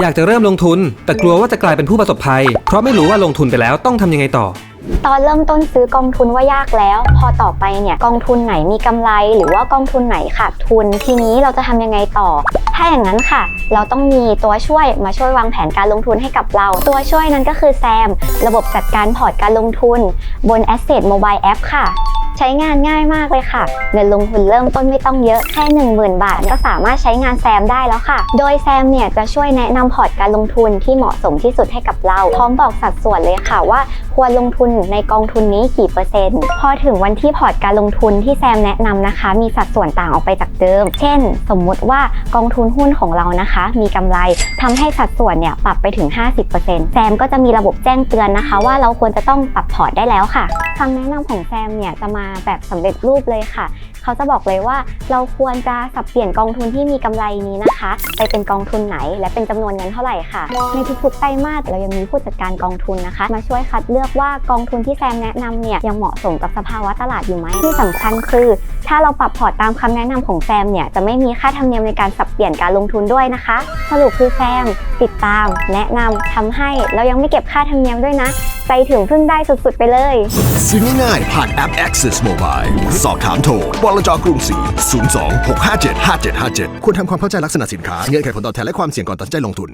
อยากจะเริ่มลงทุน แต่กลัวว่าจะกลายเป็นผู้ประสบภัย เพราะไม่รู้ว่าลงทุนไปแล้วต้องทำยังไงต่อ ตอนเริ่มต้นซื้อกองทุนว่ายากแล้ว พอต่อไปเนี่ยกองทุนไหนมีกำไร หรือว่ากองทุนไหนขาดทุน ทีนี้เราจะทำยังไงต่อ ถ้าอย่างนั้นค่ะ เราต้องมีตัวช่วยมาช่วยวางแผนการลงทุนให้กับเรา ตัวช่วยนั้นก็คือแซม ระบบจัดการพอร์ตการลงทุน บน Asset Mobile App ค่ะ ใช้งานง่ายมากเลยค่ะ เงินลงทุนเริ่มต้นไม่ต้องเยอะแค่ 10,000 บาท ก็สามารถใช้งานแซมได้แล้วค่ะ โดยแซมเนี่ยจะช่วยแนะนำพอร์ตการลงทุนที่เหมาะสมที่สุดให้กับเรา พร้อมบอกสัดส่วนเลยค่ะว่าควรลงทุนในกองทุนนี้กี่เปอร์เซ็นต์พอถึงวันที่พอร์ตการลงทุนที่แซมแนะนำนะคะ มีสัดส่วนต่างออกไปจากเดิม เช่น สมมุติว่ากองทุนหุ้นของเรานะคะ มีกำไรทำให้สัดส่วนเนี่ยปรับไปถึง 50%แซมก็จะมีระบบแจ้งเตือนนะคะ ว่าเราควรจะต้องปรับพอร์ตได้แล้วค่ะคำแนะนำของแซมเนี่ยจะมาแบบสำเร็จรูปเลยค่ะ เขาจะบอกเลยว่าเราควรจะสับเปลี่ยนกองทุนที่มีกำไรนี้นะคะ ไปเป็นกองทุนไหน และเป็นจำนวนเงินเท่าไหร่ค่ะ ในทุกๆไตรมาสเรายังมีผู้จัดการกองทุนนะคะ มาช่วยคัดเลือกว่ากองทุนที่แซมแนะนำเนี่ยยังเหมาะสมกับสภาวะตลาดอยู่ไหมที่สำคัญคือ ถ้าเราปรับพอร์ตตามคำแนะนำของแซมเนี่ยจะไม่มีค่าธรรมเนียมในการสับเปลี่ยนการลงทุนด้วยนะคะ สรุปคือแซมติดตาม แนะนำทำให้เรายังไม่เก็บค่าธรรมเนียมด้วยนะไปถึงพึ่งได้สุดๆไปเลยซื้อง่ายๆผ่านแอป Access Mobile สอบถามโทรบลจกรุงศรี02 657 5757 ควรทำความเข้าใจลักษณะสินค้าเงื่อนไขผลตอบแทนและความเสี่ยงก่อนตัดสินใจลงทุน